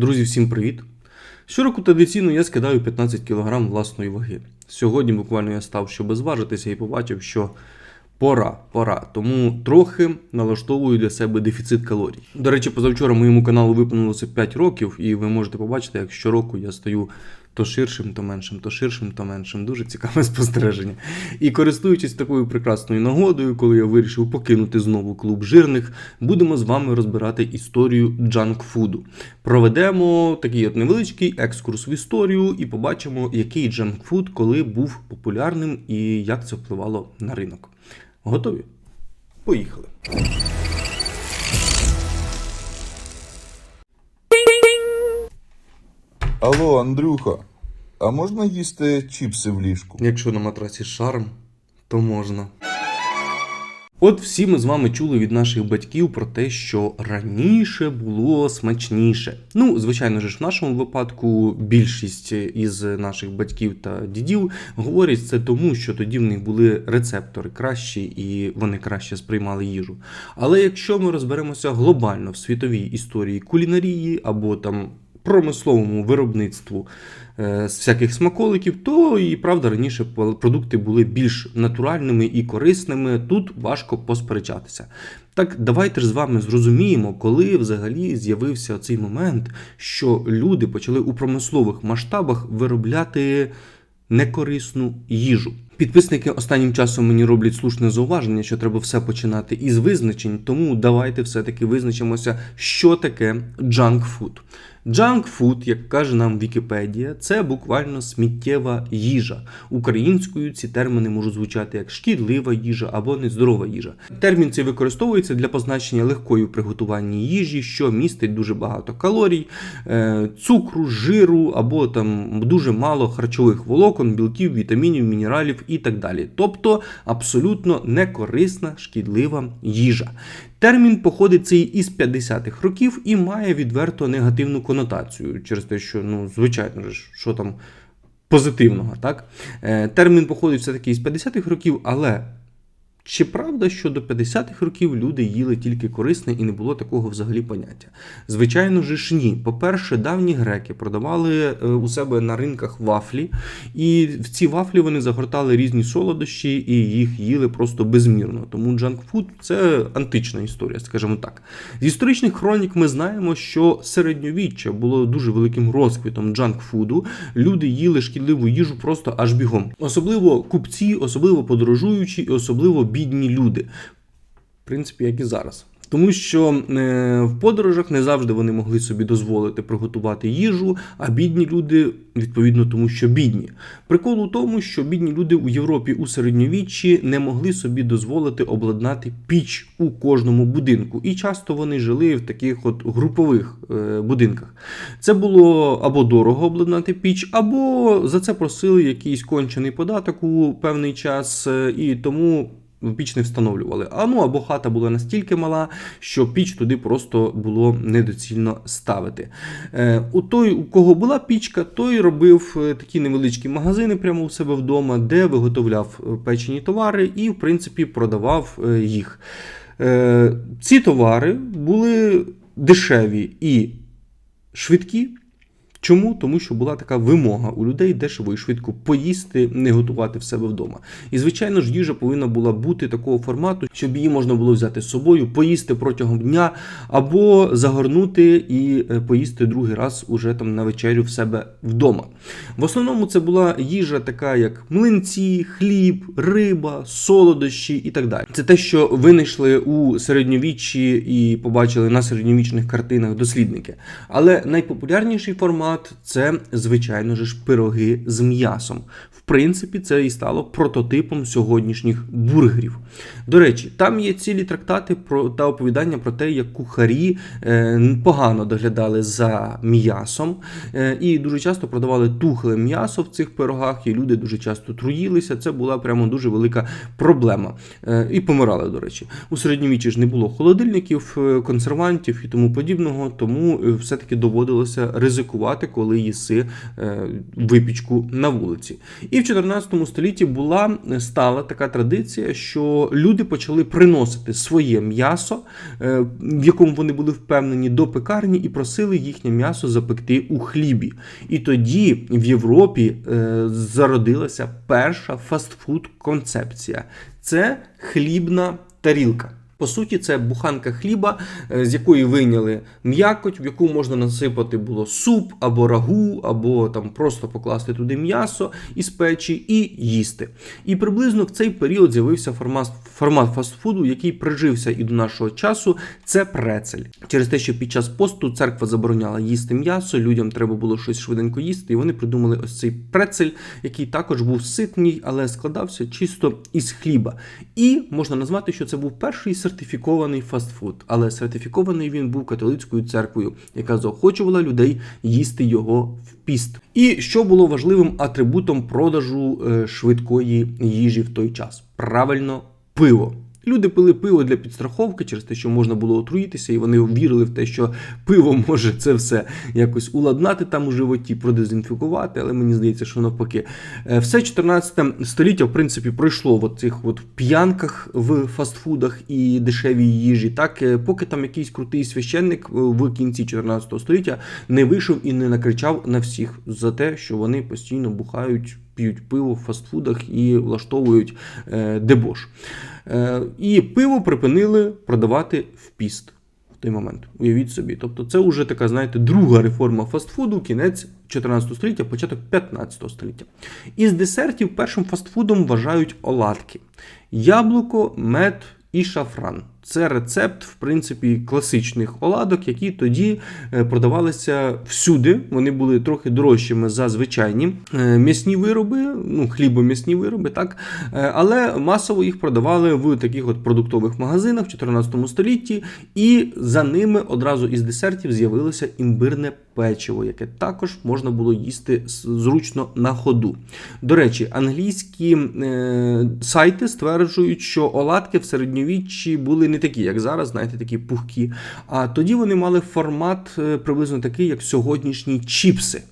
Друзі, всім привіт! Щороку традиційно я скидаю 15 кг власної ваги. Сьогодні буквально я став, щоб зважитися і побачив, що пора, пора. Тому трохи налаштовую для себе дефіцит калорій. До речі, позавчора моєму каналу виповнилося 5 років, і ви можете побачити, як щороку я стаю то ширшим, то меншим, то ширшим, то меншим. Дуже цікаве спостереження. І користуючись такою прекрасною нагодою, коли я вирішив покинути знову клуб жирних, будемо з вами розбирати історію джанкфуду. Проведемо такий от невеличкий екскурс в історію і побачимо, який джанкфуд коли був популярним і як це впливало на ринок. Готові? Поїхали. Алло, Андрюха, а можна їсти чіпси в ліжку? Якщо на матрасі шарм, то можна. От всі ми з вами чули від наших батьків про те, що раніше було смачніше. Ну, звичайно ж, в нашому випадку більшість із наших батьків та дідів говорять це тому, що тоді в них були рецептори кращі і вони краще сприймали їжу. Але якщо ми розберемося глобально в світовій історії кулінарії або там промисловому виробництву е, з всяких смаколиків, то і правда раніше продукти були більш натуральними і корисними. Тут важко посперечатися. Так, давайте ж з вами зрозуміємо, коли взагалі з'явився цей момент, що люди почали у промислових масштабах виробляти некорисну їжу. Підписники останнім часом мені роблять слушне зауваження, що треба все починати із визначень, тому давайте все-таки визначимося, що таке джанк-фуд. Джанк-фуд, як каже нам Вікіпедія, це буквально сміттєва їжа. Українською ці терміни можуть звучати як шкідлива їжа або нездорова їжа. Термін цей використовується для позначення легкої в приготуванні їжі, що містить дуже багато калорій, е, цукру, жиру або там дуже мало харчових волокон, білків, вітамінів, мінералів і так далі. Тобто абсолютно некорисна шкідлива їжа. Термін походить цей із 50-х років і має відверто негативну конотацію через те, що, ну, звичайно ж, що там позитивного, так? Е, Термін походить все-таки із 50-х років, але чи правда, що до 50-х років люди їли тільки корисне і не було такого взагалі поняття? Звичайно ж ні. По-перше, давні греки продавали е, у себе на ринках вафлі, і в ці вафлі вони загортали різні солодощі і їх їли просто безмірно. Тому джанкфуд це антична історія, скажімо так. З історичних хронік ми знаємо, що середньовіччя було дуже великим розквітом джанкфуду. Люди їли шкідливу їжу просто аж бігом. Особливо купці, особливо подорожуючі і особливо бідні люди. В принципі, як і зараз. Тому що е, в подорожах не завжди вони могли собі дозволити приготувати їжу, а бідні люди, відповідно, тому що бідні. Прикол у тому, що бідні люди у Європі у середньовіччі не могли собі дозволити обладнати піч у кожному будинку. І часто вони жили в таких от групових е, будинках. Це було або дорого обладнати піч, або за це просили якийсь кончений податок у певний час, е, і тому піч не встановлювали. А ну або хата була настільки мала, що піч туди просто було недоцільно ставити. Е, У той, у кого була пічка, той робив е, такі невеличкі магазини прямо у себе вдома, де виготовляв е, печені товари і, в принципі, продавав їх. Ці товари були дешеві і швидкі. Чому? Тому що була така вимога у людей дешево і швидко поїсти, не готувати в себе вдома. І, звичайно ж, їжа повинна була бути такого формату, щоб її можна було взяти з собою, поїсти протягом дня, або загорнути і е, поїсти другий раз уже там на вечерю в себе вдома. В основному це була їжа, така як млинці, хліб, риба, солодощі і так далі. Це те, що винайшли у середньовіччі і побачили на середньовічних картинах дослідники. Але найпопулярніший формат це, звичайно ж, пироги з м'ясом. В принципі, це і стало прототипом сьогоднішніх бургерів. До речі, там є цілі трактати про та оповідання про те, як кухарі е, погано доглядали за м'ясом, е, і дуже часто продавали тухле м'ясо в цих пирогах, і люди дуже часто труїлися. Це була прямо дуже велика проблема. Е, і помирали, до речі. У середньовіччі ж не було холодильників, консервантів і тому подібного, тому все-таки доводилося ризикувати куштувати, коли їси е, випічку на вулиці. І в 14 столітті була е, стала така традиція, що люди почали приносити своє м'ясо, е, в якому вони були впевнені, до пекарні і просили їхнє м'ясо запекти у хлібі. І тоді в Європі зародилася перша фастфуд концепція. Це хлібна тарілка. По суті, це буханка хліба, е, з якої вийняли м'якоть, в яку можна насипати було суп або рагу, або там просто покласти туди м'ясо із печі і їсти. І приблизно в цей період з'явився формат, формат фастфуду, який прижився і до нашого часу. Це прецель. Через те, що під час посту церква забороняла їсти м'ясо, людям треба було щось швиденько їсти, і вони придумали ось цей прецель, який також був ситний, але складався чисто із хліба. І можна назвати, що це був перший сертифікований фастфуд, але сертифікований він був католицькою церквою, яка заохочувала людей їсти його в піст. І що було важливим атрибутом продажу е, швидкої їжі в той час? Правильно, пиво. Люди пили пиво для підстраховки через те, що можна було отруїтися, і вони вірили в те, що пиво може це все якось уладнати там у животі, продезінфікувати, але мені здається, що навпаки. Е, Все 14 століття, в принципі, пройшло в цих от п'янках в фастфудах і дешевій їжі. Так, е, поки там якийсь крутий священник е, в кінці 14 століття не вийшов і не накричав на всіх за те, що вони постійно бухають, п'ють пиво в фастфудах і влаштовують е, дебош. Е, і пиво припинили продавати в піст той момент. Уявіть собі. Тобто, це вже така, знаєте, друга реформа фастфуду, кінець 14 століття, початок 15 століття. Із десертів першим фастфудом вважають оладки: яблуко, мед і шафран. Це рецепт, в принципі, класичних оладок, які тоді е, продавалися всюди. Вони були трохи дорожчими за звичайні е, м'ясні вироби, ну, хлібом'ясні вироби, так. Е, Але масово їх продавали в таких от продуктових магазинах в 14 столітті, і за ними одразу із десертів з'явилося імбирне печиво, яке також можна було їсти зручно на ходу. До речі, англійські сайти стверджують, що оладки в середньовіччі були не такі, як зараз, знаєте, такі пухкі. А тоді вони мали формат е, приблизно такий, як сьогоднішні чіпси.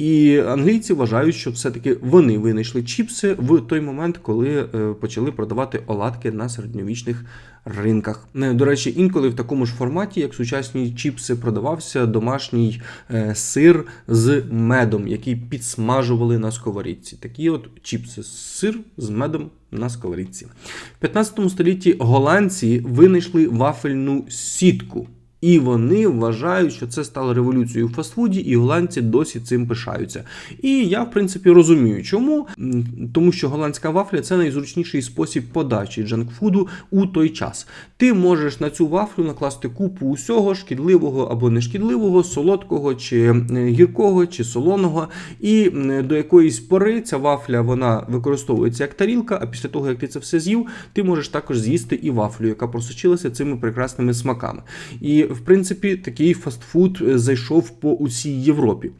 І англійці вважають, що все-таки вони винайшли чіпси в той момент, коли е, почали продавати оладки на середньовічних ринках. Е, До речі, інколи в такому ж форматі, як сучасні чіпси, продавався домашній е, сир з медом, який підсмажували на сковорідці. Такі от чіпси сир з медом на сковорідці. В 15 столітті голландці винайшли вафельну сітку. І вони вважають, що це стало революцією в фастфуді, і голландці досі цим пишаються. І я, в принципі, розумію, чому. Тому що голландська вафля це найзручніший спосіб подачі джанкфуду у той час. Ти можеш на цю вафлю накласти купу усього шкідливого або нешкідливого, солодкого чи е, гіркого, чи солоного. І до якоїсь пори ця вафля вона використовується як тарілка, а після того, як ти це все з'їв, ти можеш також з'їсти і вафлю, яка просочилася цими прекрасними смаками. І, в принципі, такий фастфуд е, зайшов по усій Європі.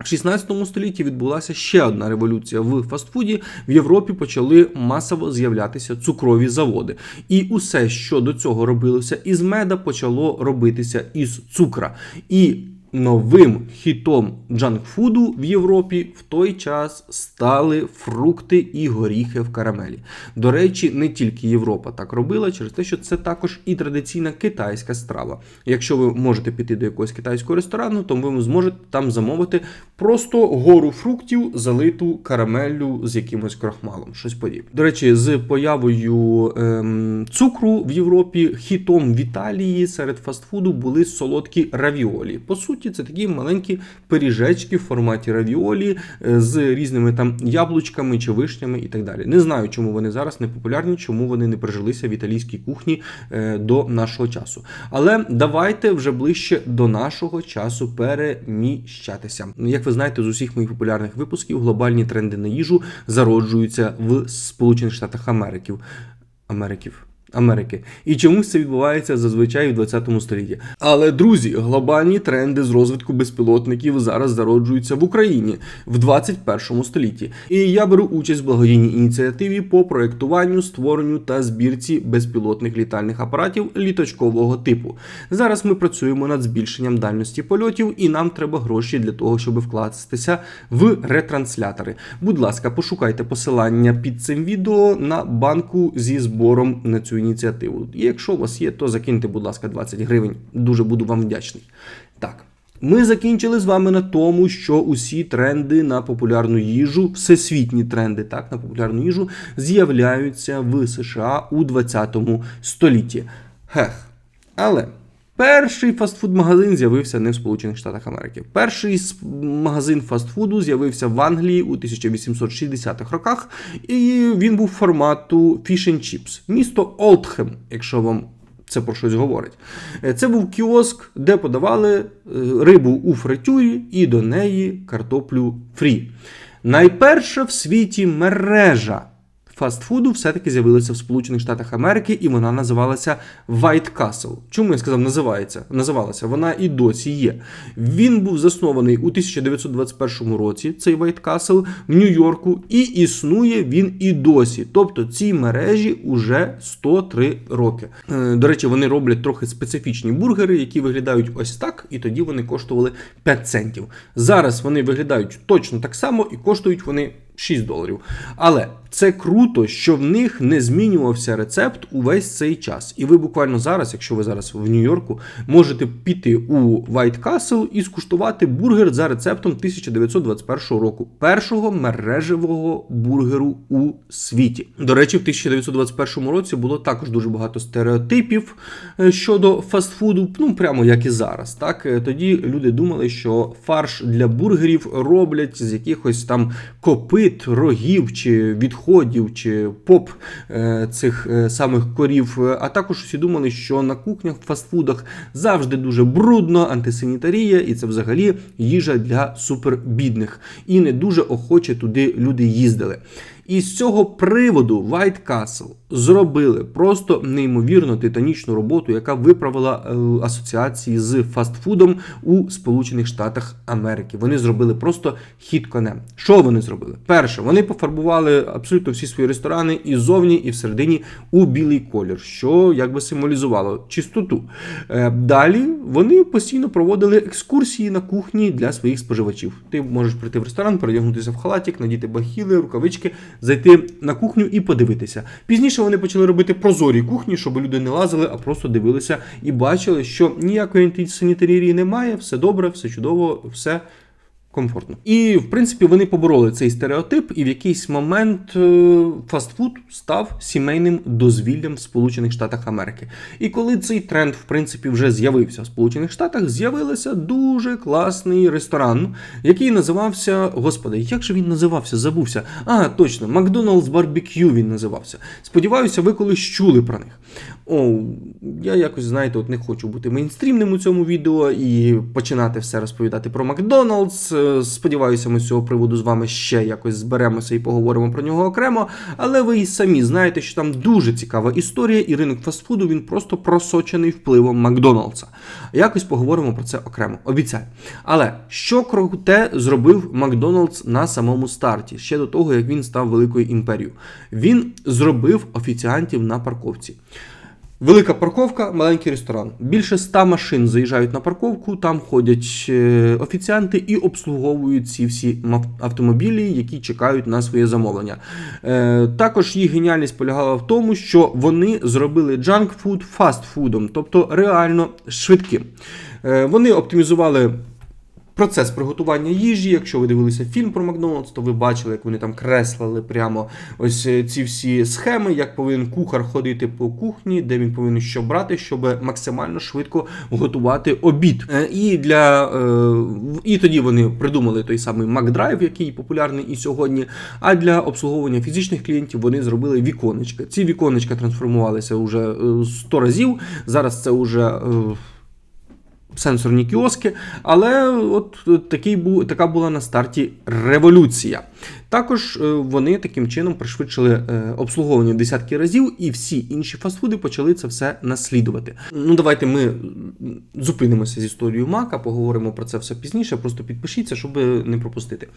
В 16 столітті відбулася ще одна революція в фастфуді. В Європі почали масово з'являтися цукрові заводи. І усе, що до цього робилося із меда, почало робитися із цукра. І новим хітом джанкфуду в Європі в той час стали фрукти і горіхи в карамелі. До речі, не тільки Європа так робила, через те, що це також і традиційна китайська страва. Якщо ви можете піти до якогось китайського ресторану, то ви зможете там замовити просто гору фруктів, залиту карамеллю з якимось крахмалом, щось подібне. До речі, з появою ем, цукру в Європі хітом в Італії серед фастфуду були солодкі равіолі. По суті, це такі маленькі пиріжечки в форматі равіолі е, з різними там яблучками чи вишнями і так далі. Не знаю, чому вони зараз не популярні, чому вони не прижилися в італійській кухні е, до нашого часу. Але давайте вже ближче до нашого часу переміщатися. Як ви знаєте, з усіх моїх популярних випусків глобальні тренди на їжу зароджуються в Сполучених Штатах Америків. Америків. Америки. І чомусь це відбувається зазвичай в 20 столітті. Але друзі, глобальні тренди з розвитку безпілотників зараз зароджуються в Україні в 21 столітті. І я беру участь в благодійній ініціативі по проектуванню, створенню та збірці безпілотних літальних апаратів літочкового типу. Зараз ми працюємо над збільшенням дальності польотів, і нам треба гроші для того, щоб вкластися в ретранслятори. Будь ласка, пошукайте посилання під цим відео на банку зі збором на цю. І якщо у вас є, то закиньте, будь ласка, 20 гривень. Дуже буду вам вдячний. Так. Ми закінчили з вами на тому, що усі тренди на популярну їжу, всесвітні тренди, так, на популярну їжу, з'являються в США у 20 столітті. Хех. Але перший фастфуд-магазин з'явився не в Сполучених Штатах Америки. Перший магазин фастфуду з'явився в Англії у 1860-х роках, і він був формату Fish and Chips. Місто Олдхем, якщо вам це про щось говорить. Е, Це був кіоск, де подавали е, рибу у фритюрі і до неї картоплю фрі. Найперша в світі мережа фастфуду все-таки з'явилася в Сполучених Штатах Америки, і вона називалася White Castle. Чому я сказав називається? Називалася вона і досі є. Він був заснований у 1921 році, цей White Castle, в Нью-Йорку, і існує він і досі. Тобто цій мережі уже 103 роки. Е, До речі, вони роблять трохи специфічні бургери, які виглядають ось так, і тоді вони коштували 5 центів. Зараз вони виглядають точно так само і коштують вони 6 доларів. Але це круто, що в них не змінювався рецепт увесь цей час. І ви буквально зараз, якщо ви зараз в Нью-Йорку, можете піти у White Castle і скуштувати бургер за рецептом 1921 року, першого мережевого бургеру у світі. До речі, в 1921 році було також дуже багато стереотипів е, щодо фастфуду, ну прямо як і зараз. Так Е, тоді люди думали, що фарш для бургерів роблять з якихось там копит, рогів чи відходів, чи поп е, цих е, самих корів. А також всі думали, що на кухнях в фастфудах завжди дуже брудно, антисанітарія, і це взагалі їжа для супербідних. І не дуже охоче туди люди їздили. І з цього приводу White Castle зробили просто неймовірно титанічну роботу, яка виправила е, асоціації з фастфудом у Сполучених Штатах Америки. Вони зробили просто хід конем. Що вони зробили? Перше, вони пофарбували абсолютно всі свої ресторани і зовні, і всередині у білий колір, що якби символізувало чистоту. Е, Далі вони постійно проводили екскурсії на кухні для своїх споживачів. Ти можеш прийти в ресторан, передягнутися в халатик, надіти бахіли, рукавички, зайти на кухню і подивитися. Пізніше вони почали робити прозорі кухні, щоб люди не лазили, а просто дивилися і бачили, що ніякої антисанітарії немає, все добре, все чудово, все. Комфортно. І, в принципі, вони побороли цей стереотип, і в якийсь момент е, фастфуд став сімейним дозвіллям в Сполучених Штатах Америки. І коли цей тренд, в принципі, вже з'явився в Сполучених Штатах, з'явився дуже класний ресторан, який називався. Господи, як же він називався? Забувся. А, точно, Макдоналдс Барбекю він називався. Сподіваюся, ви колись чули про них. О, я якось, знаєте, от не хочу бути мейнстрімним у цьому відео і починати все розповідати про Макдоналдс. Сподіваюся, ми з цього приводу з вами ще якось зберемося і поговоримо про нього окремо. Але ви і самі знаєте, що там дуже цікава історія, і ринок фастфуду він просто просочений впливом Макдоналдса. Якось поговоримо про це окремо, обіцяю. Але що круте зробив Макдоналдс на самому старті, ще до того, як він став великою імперією? Він зробив офіціантів на парковці. Велика парковка, маленький ресторан. Більше ста машин заїжджають на парковку, там ходять е, офіціанти і обслуговують ці всі автомобілі, які чекають на своє замовлення. Е, Також їх геніальність полягала в тому, що вони зробили джанк-фуд фастфудом, тобто реально швидким. Е, Вони оптимізували Процес приготування їжі. Якщо ви дивилися фільм про Макдональдс, то ви бачили, як вони там креслили прямо ось е, ці всі схеми, як повинен кухар ходити по кухні, де він повинен що брати, щоб максимально швидко готувати обід. Е, І для е, і тоді вони придумали той самий McDrive, який популярний і сьогодні. А для обслуговування фізичних клієнтів вони зробили віконечка. Ці віконечка трансформувалися вже е, 100 разів. Зараз це вже. Сенсорні кіоски, але от такий був, така була на старті революція. Також е, вони таким чином пришвидшили е, обслуговування в десятки разів, і всі інші фастфуди почали це все наслідувати. Ну давайте ми зупинимося з історією Мака, поговоримо про це все пізніше. Просто підпишіться, щоб не пропустити.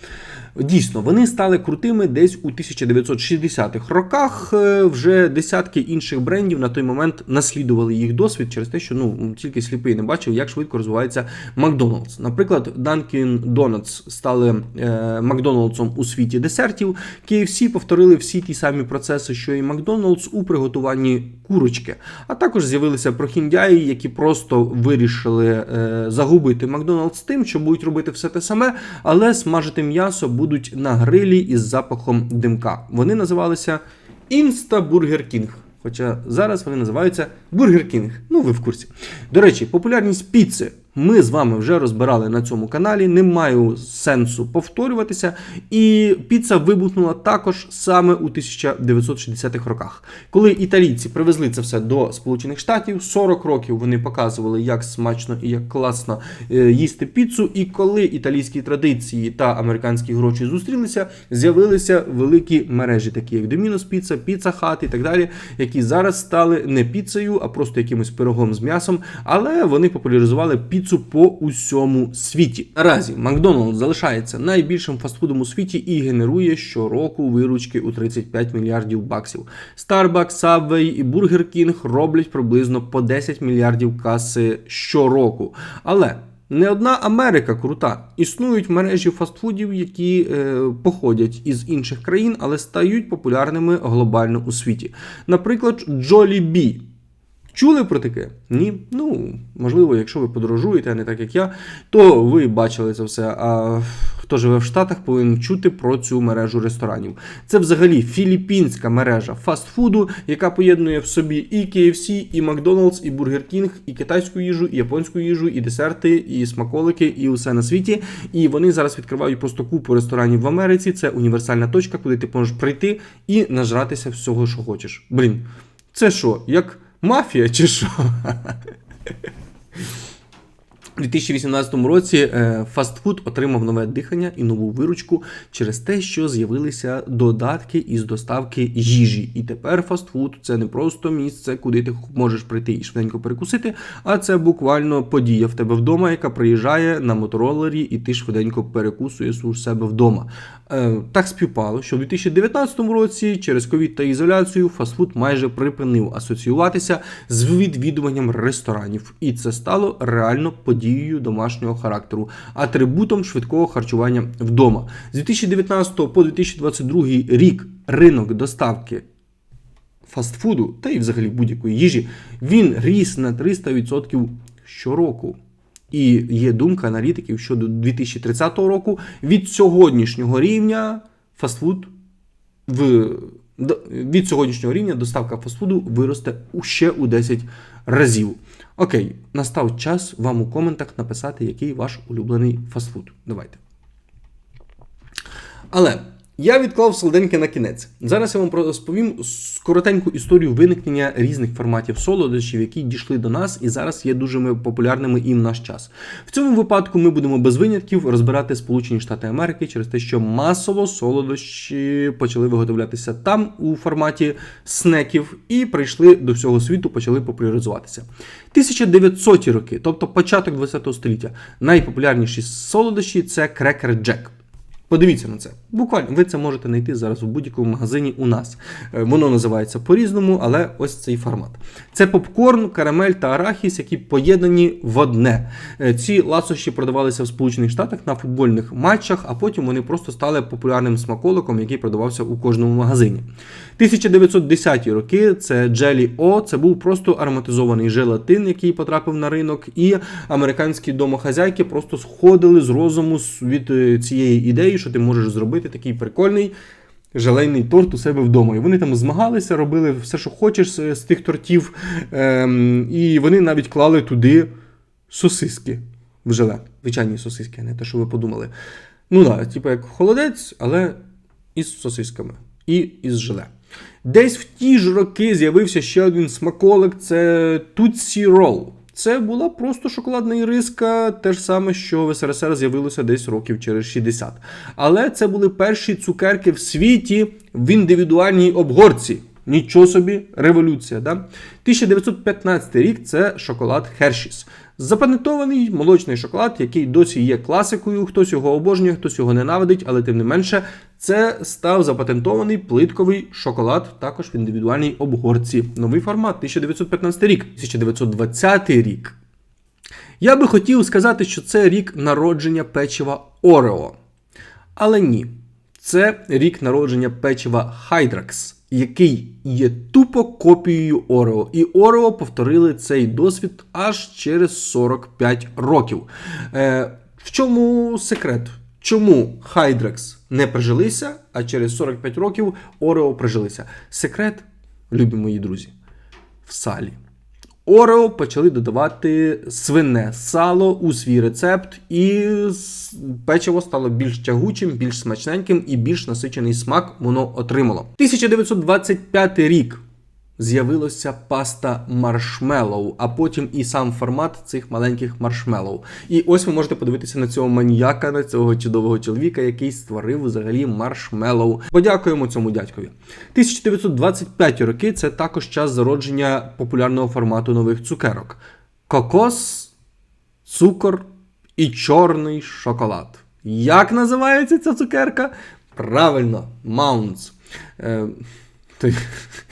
Дійсно, вони стали крутими десь у 1960-х роках. Е, Вже десятки інших брендів на той момент наслідували їх досвід через те, що ну тільки сліпий не бачив, як швидко розвивається Макдоналдс. Наприклад, Dunkin' Donuts стали е, Макдоналдсом у світі десертів. KFC повторили всі ті самі процеси, що і Макдоналдс у приготуванні курочки. А також з'явилися прохіндяї, які просто вирішили е, загубити Макдоналдс тим, що будуть робити все те саме, але смажити м'ясо будуть на грилі із запахом димка. Вони називалися Burger King. Хоча зараз вони називаються Burger King. Ну, ви в курсі. До речі, популярність піци ми з вами вже розбирали на цьому каналі. Не маю сенсу повторюватися. І піца вибухнула також саме у 1960-х роках. Коли італійці привезли це все до Сполучених Штатів, 40 років вони показували, як смачно і як класно е, їсти піцу. І коли італійські традиції та американські гроші зустрілися, з'явилися великі мережі, такі як Domino's Pizza, Pizza Hut і так далі, які зараз стали не піцею, а просто якимось пирогом з м'ясом, але вони популяризували піцу по усьому світі. Наразі Макдоналдс залишається найбільшим фастфудом у світі і генерує щороку виручки у 35 мільярдів баксів. Starbucks, Subway і Burger King роблять приблизно по 10 мільярдів каси щороку. Але не одна Америка крута. Існують мережі фастфудів, які е, походять із інших країн, але стають популярними глобально у світі. Наприклад, Jollibee. Чули про таке? Ні. Ну, можливо, якщо ви подорожуєте, а не так як я, то ви бачили це все. А хто живе в Штатах, повинен чути про цю мережу ресторанів. Це взагалі філіппінська мережа фастфуду, яка поєднує в собі і KFC, і Макдоналдс, і Бургер Кінг, і китайську їжу, і японську їжу, і десерти, і смаколики, і усе на світі. І вони зараз відкривають просто купу ресторанів в Америці. Це універсальна точка, куди ти можеш прийти і нажратися всього, що хочеш. Блін, це що, як мафія чи що? У 2018 році е, фастфуд отримав нове дихання і нову виручку через те, що з'явилися додатки із доставки їжі. І тепер фастфуд це не просто місце, куди ти можеш прийти і швиденько перекусити, а це буквально подія в тебе вдома, яка приїжджає на моторолері, і ти швиденько перекусуєш у себе вдома. Е, Так співпало, що в 2019 році через ковід та ізоляцію фастфуд майже припинив асоціюватися з відвідуванням ресторанів, і це стало реально подією домашнього характеру, атрибутом швидкого харчування вдома. З 2019 по 2022 рік ринок доставки фастфуду та й взагалі будь-якої їжі він ріс на 300% щороку. І є думка аналітиків, що до 2030 року від сьогоднішнього рівня фастфуд в від сьогоднішнього рівня доставка фастфуду виросте ще у 10 разів. Окей, настав час вам у коментах написати, який ваш улюблений фастфуд. Давайте. Але я відклав солоденьке на кінець. Зараз я вам розповім коротеньку історію виникнення різних форматів солодощів, які дійшли до нас і зараз є дуже популярними і в наш час. В цьому випадку ми будемо без винятків розбирати Сполучені Штати Америки через те, що масово солодощі почали виготовлятися там у форматі снеків і прийшли до всього світу, почали популяризуватися. 1900 роки, тобто початок 20 століття, найпопулярніші солодощі це крекер Джек. Подивіться на це. Буквально ви це можете знайти зараз у будь-якому магазині у нас. Е, Воно називається по-різному, але ось цей формат. Це попкорн, карамель та арахіс, які поєднані в одне. Е, Ці ласощі продавалися в Сполучених Штатах на футбольних матчах, а потім вони просто стали популярним смаколиком, який продавався у кожному магазині. 1910-ті роки це Jelly O, це був просто ароматизований желатин, який потрапив на ринок, і американські домохазяйки просто сходили з розуму від е, цієї ідеї, що ти можеш зробити такий прикольний. Желейний торт у себе вдома. І вони там змагалися, робили все, що хочеш з, тих тортів. Ем, і вони навіть клали туди сосиски в желе. Звичайні сосиски, не те, що ви подумали. Ну так, да, типу як холодець, але із сосисками і із желе. Десь в ті ж роки з'явився ще один смаколик це Tootsie Roll. Це була просто шоколадна іриска, те ж саме, що в СРСР з'явилося десь років через 60. Але це були перші цукерки в світі в індивідуальній обгорці. Нічого собі, революція. Да? 1915 рік це шоколад Hershey's. Запатентований молочний шоколад, який досі є класикою. Хтось його обожнює, хтось його ненавидить, але тим не менше, це став запатентований плитковий шоколад, також в індивідуальній обгорці. Новий формат 1915 рік, 1920 рік. Я би хотів сказати, що це рік народження печива Орео. Але ні, це рік народження печива Hydrax, який є тупо копією Орео. І Орео повторили цей досвід аж через 45 років. Е, в чому секрет? Чому Хайдрекс не прижилися, а через 45 років Орео прижилися? Секрет, любі мої друзі, в салі. Орео почали додавати свине сало у свій рецепт, і печиво стало більш тягучим, більш смачненьким і більш насичений смак воно отримало. 1925 рік з'явилася паста маршмеллоу, а потім і сам формат цих маленьких маршмеллоу. І ось ви можете подивитися на цього маніяка, на цього чудового чоловіка, який створив взагалі маршмеллоу. Подякуємо цьому дядькові. 1925 роки це також час зародження популярного формату нових цукерок: кокос, цукор і чорний шоколад. Як називається ця цукерка? Правильно, Маунтс. Е,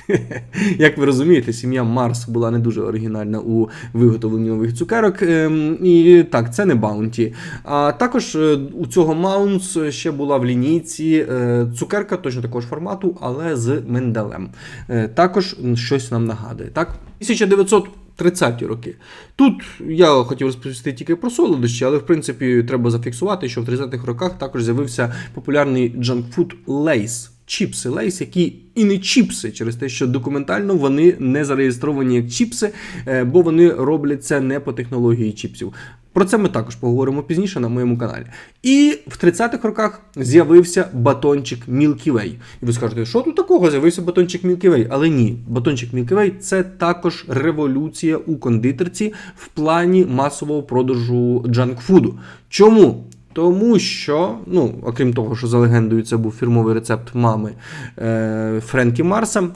як ви розумієте, сім'я Марс була не дуже оригінальна у виготовленні нових цукерок. ем, І так, це не Баунті. А також е, у цього Маунс ще була в лінійці е, цукерка точно такого ж формату, але з миндалем. Е, Також щось нам нагадує. Так? 1900 30-ті роки. Тут я хотів розповісти тільки про солодощі, але в принципі треба зафіксувати, що в 30-х роках також з'явився популярний джанкфуд Lays. Чіпси Лейс, які і не чіпси, через те, що документально вони не зареєстровані як чіпси, е, бо вони робляться не по технології чіпсів. Про це ми також поговоримо пізніше на моєму каналі. І в 30-х роках з'явився батончик Milky Way. І ви скажете, що тут такого? З'явився батончик Milky Way? Але ні, батончик Milky Way – це також революція у кондитерці в плані масового продажу джанкфуду. Чому? Тому що, ну, окрім того, що за легендою це був фірмовий рецепт мами е, Френкі Марса,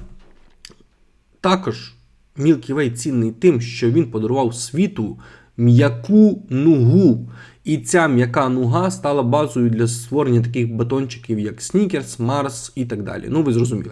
також Milky Way цінний тим, що він подарував світу м'яку нугу. І ця м'яка нуга стала базою для створення таких батончиків, як Snickers, Mars і так далі. Ну, ви зрозуміли.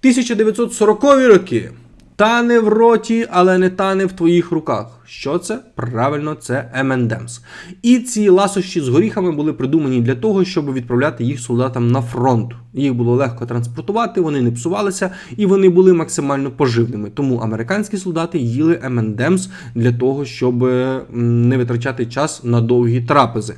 1940 роки. Тане в роті, але не тане в твоїх руках. Що це? Правильно, це M&M's. І ці ласощі з горіхами були придумані для того, щоб відправляти їх солдатам на фронт. Їх було легко транспортувати, вони не псувалися і вони були максимально поживними. Тому американські солдати їли M&M's для того, щоб не витрачати час на довгі трапези.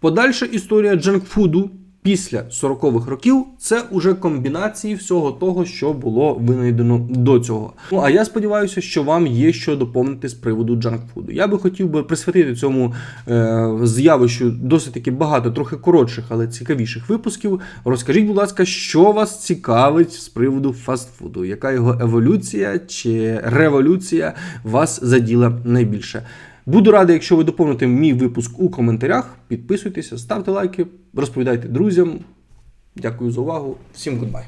Подальша історія джанкфуду після 40-х років це уже комбінації всього того, що було винайдено до цього. Ну а я сподіваюся, що вам є що доповнити з приводу джанкфуду. Я би хотів би присвятити цьому е, з'явищу досить таки багато, трохи коротших, але цікавіших випусків. Розкажіть, будь ласка, що вас цікавить з приводу фастфуду? Яка його еволюція чи революція вас заділа найбільше? Буду радий, якщо ви доповните мій випуск у коментарях. Підписуйтеся, ставте лайки, розповідайте друзям. Дякую за увагу. Всім гудбай.